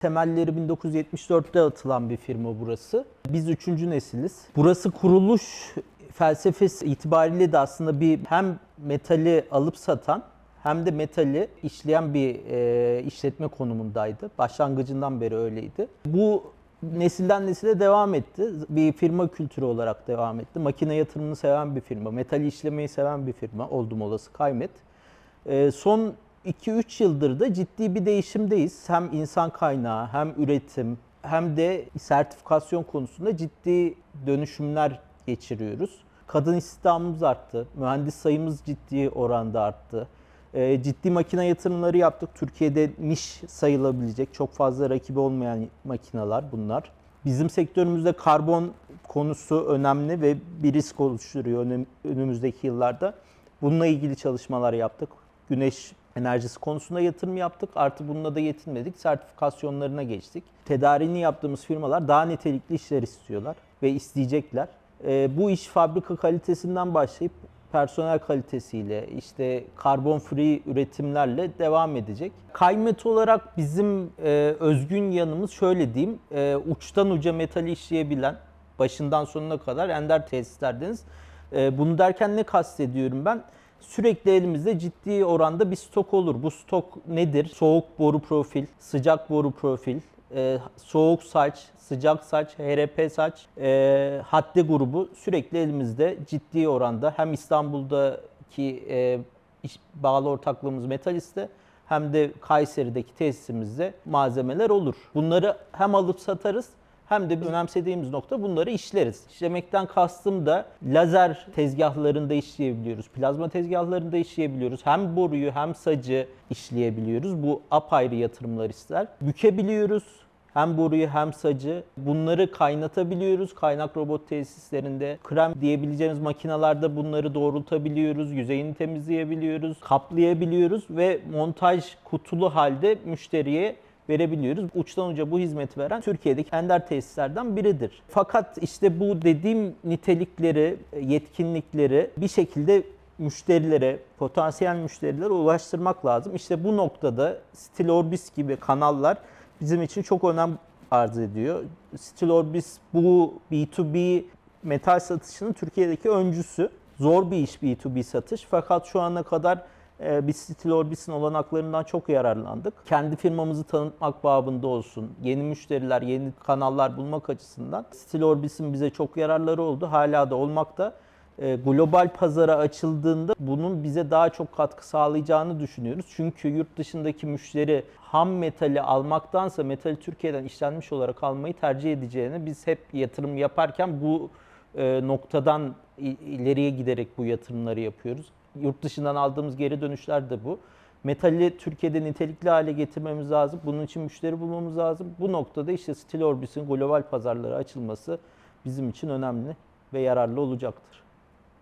Temelleri 1974'te atılan bir firma burası. Biz üçüncü nesiliz. Burası kuruluş felsefesi itibariyle de aslında bir hem metali alıp satan hem de metali işleyen bir e, işletme konumundaydı. Başlangıcından beri öyleydi. Bu nesilden nesile devam etti. Bir firma kültürü olarak devam etti. Makine yatırımını seven bir firma, metali işlemeyi seven bir firma oldum olası Kaymet. Ee, son 2-3 yıldır da ciddi bir değişimdeyiz. Hem insan kaynağı, hem üretim, hem de sertifikasyon konusunda ciddi dönüşümler geçiriyoruz. Kadın istihdamımız arttı, mühendis sayımız ciddi oranda arttı. Ee, ciddi makine yatırımları yaptık. Türkiye'de niş sayılabilecek çok fazla rakibi olmayan makineler bunlar. Bizim sektörümüzde karbon konusu önemli ve bir risk oluşturuyor önüm- önümüzdeki yıllarda. Bununla ilgili çalışmalar yaptık. Güneş enerjisi konusunda yatırım yaptık. Artı bununla da yetinmedik. Sertifikasyonlarına geçtik. Tedarini yaptığımız firmalar daha nitelikli işler istiyorlar ve isteyecekler. Ee, bu iş fabrika kalitesinden başlayıp personel kalitesiyle, işte karbon free üretimlerle devam edecek. Kaymet olarak bizim e, özgün yanımız şöyle diyeyim, e, uçtan uca metali işleyebilen, başından sonuna kadar ender tesislerdeniz. E, bunu derken ne kastediyorum ben? Sürekli elimizde ciddi oranda bir stok olur. Bu stok nedir? Soğuk boru profil, sıcak boru profil, e, soğuk saç, sıcak saç, HRP saç, e, hadde grubu sürekli elimizde ciddi oranda hem İstanbul'daki e, iş- bağlı ortaklığımız Metalist'te hem de Kayseri'deki tesisimizde malzemeler olur. Bunları hem alıp satarız hem de önemsediğimiz nokta bunları işleriz. İşlemekten kastım da lazer tezgahlarında işleyebiliyoruz, plazma tezgahlarında işleyebiliyoruz. Hem boruyu hem sacı işleyebiliyoruz. Bu apayrı yatırımlar ister. Bükebiliyoruz. Hem boruyu hem sacı. Bunları kaynatabiliyoruz. Kaynak robot tesislerinde. Krem diyebileceğimiz makinalarda bunları doğrultabiliyoruz. Yüzeyini temizleyebiliyoruz. Kaplayabiliyoruz ve montaj kutulu halde müşteriye verebiliyoruz. Uçtan uca bu hizmeti veren Türkiye'deki ender tesislerden biridir. Fakat işte bu dediğim nitelikleri, yetkinlikleri bir şekilde müşterilere, potansiyel müşterilere ulaştırmak lazım. İşte bu noktada Stilorbis gibi kanallar bizim için çok önem arz ediyor. Stilorbis bu B2B metal satışının Türkiye'deki öncüsü. Zor bir iş B2B satış fakat şu ana kadar e, biz Stilorbis'in olanaklarından çok yararlandık. Kendi firmamızı tanıtmak babında olsun, yeni müşteriler, yeni kanallar bulmak açısından Stilorbis'in bize çok yararları oldu. Hala da olmakta. E, global pazara açıldığında bunun bize daha çok katkı sağlayacağını düşünüyoruz. Çünkü yurt dışındaki müşteri ham metali almaktansa metali Türkiye'den işlenmiş olarak almayı tercih edeceğini biz hep yatırım yaparken bu e, noktadan ileriye giderek bu yatırımları yapıyoruz. Yurt dışından aldığımız geri dönüşler de bu. Metali Türkiye'de nitelikli hale getirmemiz lazım. Bunun için müşteri bulmamız lazım. Bu noktada işte Stilorbis'in global pazarlara açılması bizim için önemli ve yararlı olacaktır.